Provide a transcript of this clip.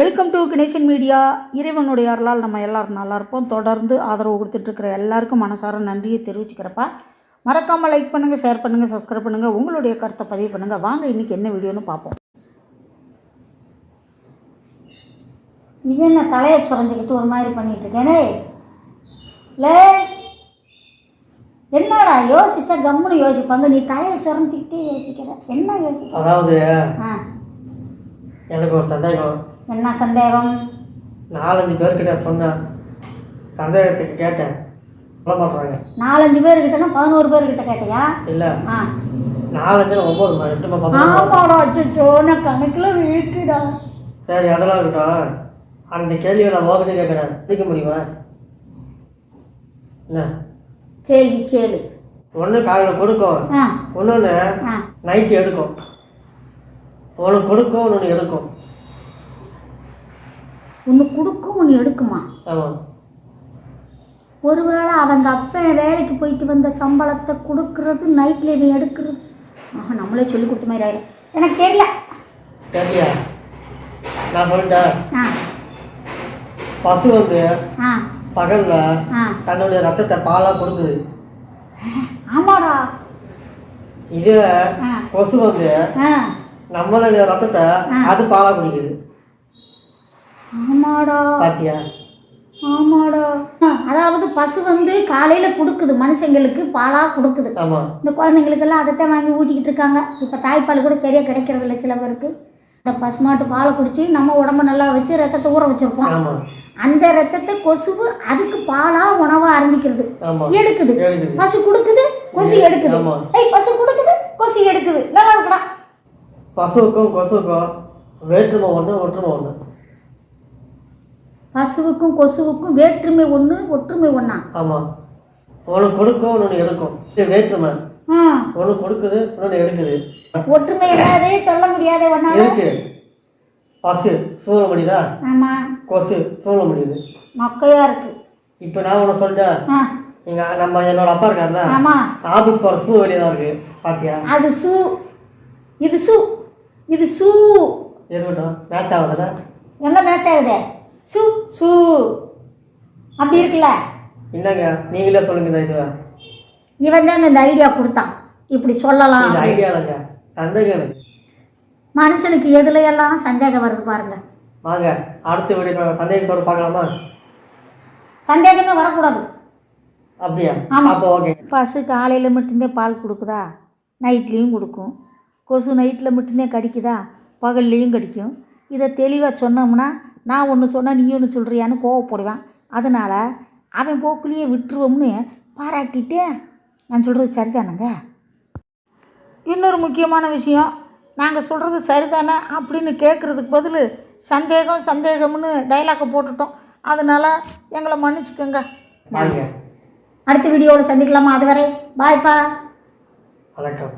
Welcome to Ganesan media இறைவனுடைய அருளால் நம்ம எல்லாரும் நல்லா இருப்போம். தொடர்ந்து ஆதரவு கொடுத்துட்ருக்கிற எல்லாருக்கும் மனசார நன்றியை தெரிவிச்சுக்கிறப்பா. மறக்காமல் லைக் பண்ணுங்கள் ஷேர் பண்ணுங்கள் சப்ஸ்கிரைப் பண்ணுங்கள் உங்களுடைய கருத்தை பதிவு பண்ணுங்கள் வாங்க இன்றைக்கி என்ன வீடியோன்னு பார்ப்போம். இவன் என்ன தலையை சுரஞ்சிக்கிட்டு ஒரு மாதிரி பண்ணிட்டு இருக்கேனே. லே என்னடா யோசிச்சா கம்முன்னு யோசிப்பாங்க. நீ தலையை சுரஞ்சிக்கிட்டே யோசிக்கிற. என்ன யோசிக்கிற? அதாவது எனக்கு ஒரு சந்தேகம். என்ன சந்தேகம்? நாலஞ்சு பேர்கிட்ட சொன்னேன் சந்தேகத்துக்கு கேட்டேன். சொல்ல மாட்றாங்க. நாலஞ்சு பேர் கிட்டனா பதினோரு பேர் கிட்ட கேட்டியா? இல்லை. ஆ. நாலஞ்சு ஒம்பது மணி. ஆமாடா அச்சோ நான் கணக்கில் வீட்டுடா சரி அதெல்லாம் இருக்கட்டும். அந்த கேள்வியை நான் ஓகே கேட்குறேன். தீர்க்க முடியுமா? என்ன? கேள்வி கேளு. ஒன்று காலையில் கொடுக்கும் இன்னொன்று நைட்டு எடுக்கும். ஒன்று கொடுக்கும் இன்னொன்று எடுக்கும். ஒன்று கொடுக்கும் ஒன்று எடுக்குமா? ஒருவேளை அவங்க அப்பன் வேலைக்கு போயிட்டு வந்த சம்பளத்தை கொடுக்கறது நைட்டில் இதை எடுக்கிறது. ஆஹா நம்மளே சொல்லி கொடுத்த மாதிரி ஆயிடும் எனக்கு தெரியல. சரியா நான் சொல்லிட்டேன் பசு வந்து பகலில் தன்னுடைய ரத்தத்தை பாலாக கொடுக்குது. ஆமாடா. இது கொசு வந்து நம்மளுடைய ரத்தத்தை. அது பாலாக குடிக்குது. ஆமாடா. பாத்தியா? ஆமாடா. அதாவது பசு வந்து காலையில் கொடுக்குது மனுஷங்களுக்கு பாலாக கொடுக்குது. இந்த குழந்தைங்களுக்கெல்லாம் அதைத்தான் வாங்கி ஊட்டிக்கிட்டு இருக்காங்க. இப்போ தாய்ப்பால் கூட சரியாக கிடைக்கிறது இல்லை சில பேருக்கு. இந்த பசுமாட்டு பாலை குடிச்சு நம்ம உடம்ப நல்லா வச்சு ரத்தத்தை ஊற வச்சிருப்போம். அந்த ரத்தத்தை கொசுவு அதுக்கு பாலா உணவா அருந்திக்கிறது. ஆமாம் எடுக்குது. பசு கொடுக்குது கொசு எடுக்குது. ஏய் பசு கொடுக்குது கொசு எடுக்குது. நல்லா இருக்குடா. பசுவுக்கும் கொசுவுக்கும் வேற்றுமை ஒன்று ஒற்றுமை ஒன்று பசுவுக்கும் கொசுவுக்கும் வேற்றுமை ஒன்று ஒற்றுமை ஒண்ணா? ஆமாம் ஒன்று கொடுக்கும் இன்னொன்று எடுக்கும். வேற்றுமை. ஒன்று கொடுக்குது இன்னொன்று எடுக்குது. ஒற்றுமை இல்லாதே சொல்ல முடியாதே ஒன்னால இருக்கு. பசு சூழ முடியுதா? ஆமா. கொசு சூழ முடியுது. மொக்கையா இருக்கு. இப்போ நான் ஒன்று சொல்லிட்டேன். இங்க நம்ம என்னோட அப்பா இருக்காருல்ல? ஆமா. ஆபீஸ் போகிற ஷூ வெளியே தான் இருக்கு. பாத்தியா? அது சூ இது சூ இது சூ இருக்கட்டும். மேட்ச் ஆகுதுல்ல? எங்க மேட்ச் ஆகுது? சூ அப்படி இருக்குல்ல? என்னங்க? நீங்களே சொல்லுங்க இந்த இது இவன் தான் இந்த ஐடியா கொடுத்தான். இப்படி சொல்லலாம் ஐடியா இல்லைங்க. சந்தேகம் மனுஷனுக்கு எதுல எல்லாம் சந்தேகம் வருது பாருங்க. வாங்க அடுத்த வீடியோ சந்தேகத்தோடு பார்க்கலாமா? சந்தேகமே வரக்கூடாது. அப்படியா. அப்போ ஓகே. பசு காலையில் மட்டும்தான் பால் கொடுக்குதா? நைட்லேயும் கொடுக்கும். கொசு நைட்டில் மட்டும்தான் கடிக்குதா? பகல்லையும் கடிக்கும். இதை தெளிவாக சொன்னோம்னா நான் ஒன்று சொன்னால் நீ ஒன்று சொல்கிறியான்னு கோவப்படுவேன். அதனால் அவன் போக்குலேயே விட்டுருவோம்னு பாராட்டிட்டு நான் சொல்கிறது சரிதானங்க? இன்னொரு முக்கியமான விஷயம் நாங்கள் சொல்கிறது சரிதானே அப்படின்னு கேட்குறதுக்கு பதில் சந்தேகம் சந்தேகம்னு டைலாக்கை போட்டுட்டோம். அதனால் எங்களை மன்னிச்சுக்கோங்க. அடுத்த வீடியோவில் சந்திக்கலாமா? அதுவரை பாய்ப்பா வணக்கம்.